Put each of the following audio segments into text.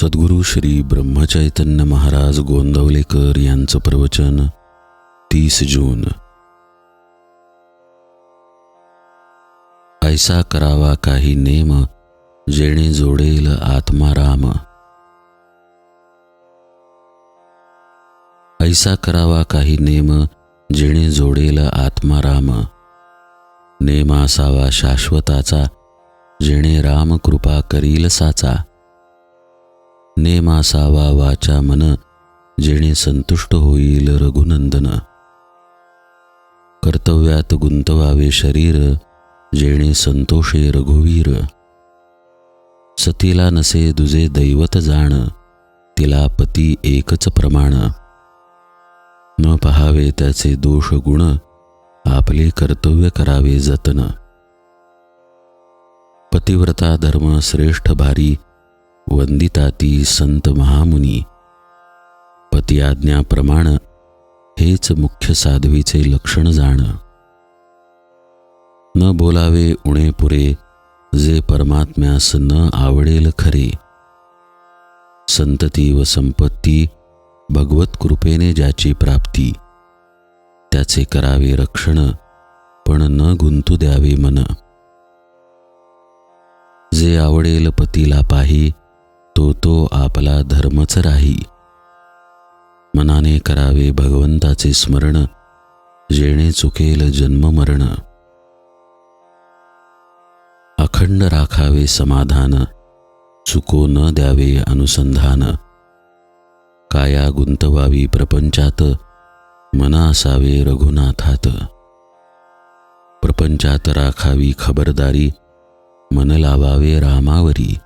सद्गुरू श्री ब्रह्मचैतन्य महाराज गोंदवलेकर यांचं प्रवचन तीस जून. ऐसा करावा काही नेम जेणे जोडेल आत्माराम ऐसा करावा काही नेम जेणे जोडेल आत्माराम नेम असावा शाश्वताचा जेणे राम कृपा करील साचा नेम असावा वाचा मन जेणे संतुष्ट होईल रघुनंदन. कर्तव्यात गुंतवावे शरीर जेणे संतोषे रघुवीर. सतीला नसे दुजे दैवत जाण तिला पती एकच प्रमाण. न पहावे त्याचे दोष गुण आपले कर्तव्य करावे जतन. पतिव्रता धर्म श्रेष्ठ भारी वंदिता ती संत महामुनी. पती आज्ञाप्रमाण हेच मुख्य साध्वीचे लक्षण जाण. न बोलावे उणे पुरे जे परमात्म्यास न आवडेल खरे. संतती व संपत्ती भगवत कृपेने ज्याची प्राप्ती त्याचे करावे रक्षण पण न गुंतू द्यावे मन. जे आवडेल पतीला पाही तो तो आपला धर्मच राही. मनाने करावे भगवंताचे स्मरण जेणे चुकेल जन्म मरण. अखंड राखावे समाधान चुको न द्यावे अनुसंधान. काया गुंतवावी प्रपंचात मना असावे रघुनाथात. प्रपंचात राखावी खबरदारी मन लावावे रामावरी.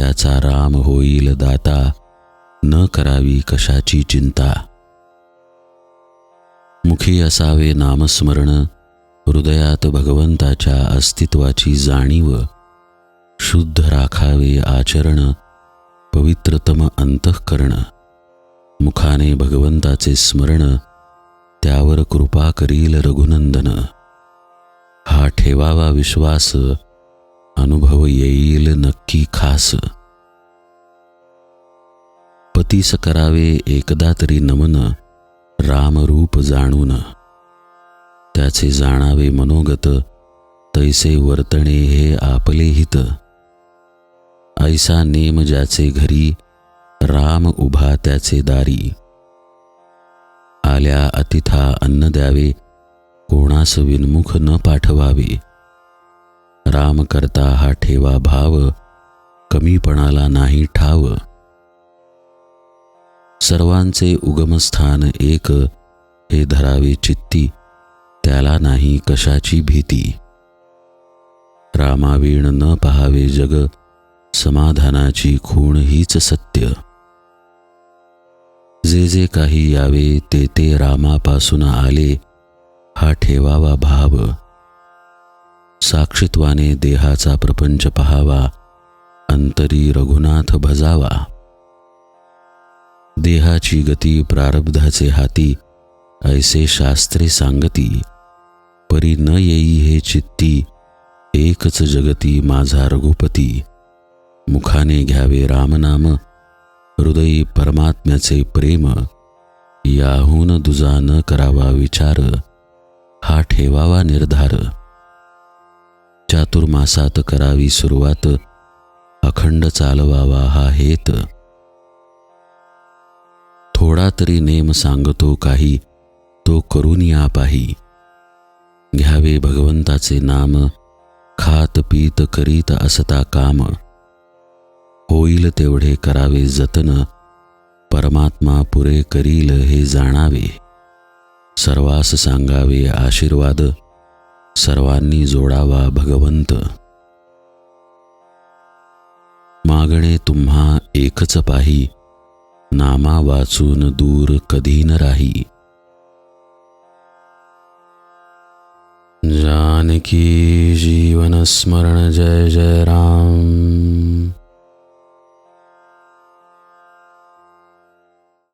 त्याचा राम होईल दाता. न करावी कशाची चिंता. मुखी असावे नामस्मरण हृदयात भगवंताच्या अस्तित्वाची जाणीव. शुद्ध राखावे आचरण पवित्रतम अंतःकरण. मुखाने भगवंताचे स्मरण त्यावर कृपा करील रघुनंदन. हा ठेवावा विश्वास अनुभव येईल नक्की खास. पतीस करावे एकदा तरी नमन रामरूप जाणून. त्याचे जाणावे मनोगत तैसे वर्तणे हे आपले हित. ऐसा नेम ज्याचे घरी राम उभा त्याचे दारी. आल्या अतिथा अन्न द्यावे कोणास विनमुख न पाठवावे. राम करता हा ठेवा भाव कमीपणाला नाही ठाव. सर्वांचे उगमस्थान एक हे धरावे चित्ती त्याला नाही कशाची भीती. रामावीण न पहावे जग समाधानाची खूण हीच सत्य. जे जे काही यावे ते ते रामापासून आले हा ठेवावा भाव. साक्षित्वाने देहाचा प्रपंच पहावा अंतरी रघुनाथ भजावा. देहाची गती प्रारब्धाचे हाती ऐसे शास्त्रे सांगती परी न येई हे चित्ती एकच जगती माझा रघुपती. मुखाने घ्यावे रामनाम हृदयी परमात्म्याचे प्रेम याहून दुजा न करावा विचार हा ठेवावा निर्धार. चातुर्मासात करावी सुरुवात. अखंड चालवावा हा हेत. थोडा तरी नेम सांगतो काही तो करून या पाही. घ्यावे भगवंताचे नाम खात पीत करीत असता काम. होईल तेवढे करावे जतन परमात्मा पुरे करील हे जाणावे. सर्वास सांगावे आशीर्वाद सर्वांनी जोडावा भगवंत. मागणे तुम्हा एकच पाही नामा वाचून दूर कधी न राही. जानकी जीवन स्मरण जय जय राम.